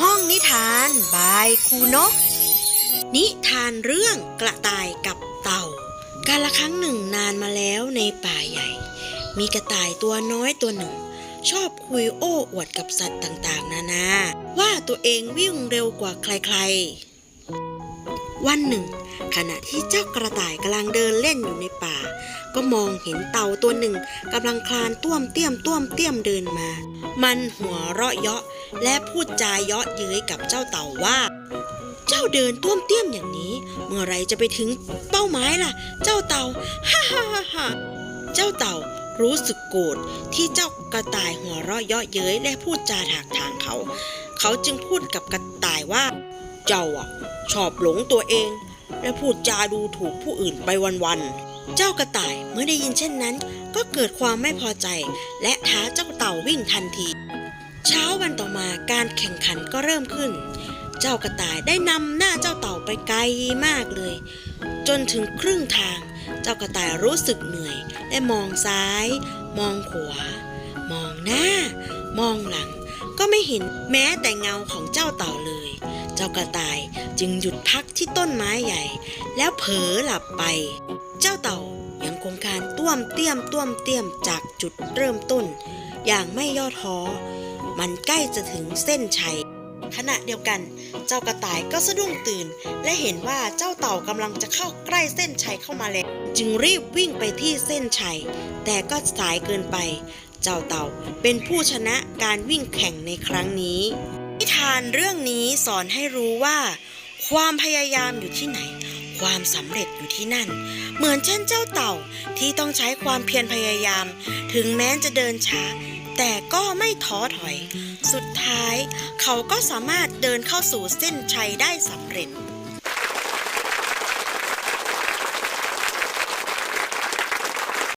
ห้องนิทานบายครูนก นิทานเรื่องกระต่ายกับเต่า กาละครั้งหนึ่งนานมาแล้วในป่าใหญ่ มีกระต่ายตัวน้อยตัวหนึ่ง ชอบคุยโอ้อวดกับสัตว์ต่างๆ นานา ว่าตัวเองวิ่งเร็วกว่าใครๆ วันหนึ่ง ขณะที่เจ้ากระต่ายกำลังเดินเล่นอยู่ในป่า ก็มองเห็นเต่าตัวหนึ่งกำลังคลานต้วมเตี้ยมต้วมเตี้ยมเดินมา มันหัวเราะเยาะ และพูดจาเยาะเย้ยกับเจ้าเต่าว่า เจ้าเดินต้วมเตี้ยมอย่างนี้ เมื่อไรจะไปถึงเป้าหมายล่ะ เจ้าเต่าฮ่าฮ่าฮ่าเจ้าเต่ารู้สึกโกรธที่เจ้ากระต่ายหัวเราะเยาะเย้ยและพูดจาถากถางเขา เขาจึงพูดกับกระต่ายว่า เจ้าอะ ชอบหลงตัวเอง และพูดจาดูถูกผู้อื่นไปวันๆ เจ้ากระต่ายเมื่อได้ยินเช่นนั้น ก็เกิดความไม่พอใจ และท้าเจ้าเต่าวิ่งทันที เช้าวันต่อมาการแข่งขันก็เริ่มขึ้น เจ้ากระต่ายได้นำหน้าเจ้าเต่าไปไกลมากเลย จนถึงครึ่งทาง เจ้ากระต่ายรู้สึกเหนื่อยและมองซ้าย มองขวา มองหน้า มองหลัง ก็ไม่เห็นแม้แต่เงาของเจ้าเต่าเลย เจ้ากระต่ายจึงหยุดพักที่ต้นไม้ใหญ่ แล้วเผลอหลับไป เจ้าเต่ายังคงการต้วมเตี้ยมต้วมเตี้ยมจากจุดเริ่มต้น อย่างไม่ย่อท้อ มันใกล้จะถึงเส้นชัย ขณะเดียวกัน เจ้ากระต่ายก็สะดุ้งตื่น และเห็นว่าเจ้าเต่ากำลังจะเข้าใกล้เส้นชัยเข้ามาแล้ว จึงรีบวิ่งไปที่เส้นชัย แต่ก็สายเกินไป เจ้าเต่าเป็นผู้ชนะการวิ่งแข่งในครั้งนี้ นิทานเรื่องนี้สอนให้รู้ว่า ความพยายามอยู่ที่ไหนความสำเร็จอยู่ที่นั่น เหมือนเช่นเจ้าเต่าที่ต้องใช้ความเพียรพยายาม ถึงแม้จะเดินช้า แต่ก็ไม่ท้อถอย สุดท้ายเขาก็สามารถเดินเข้าสู่เส้นชัยได้สำเร็จ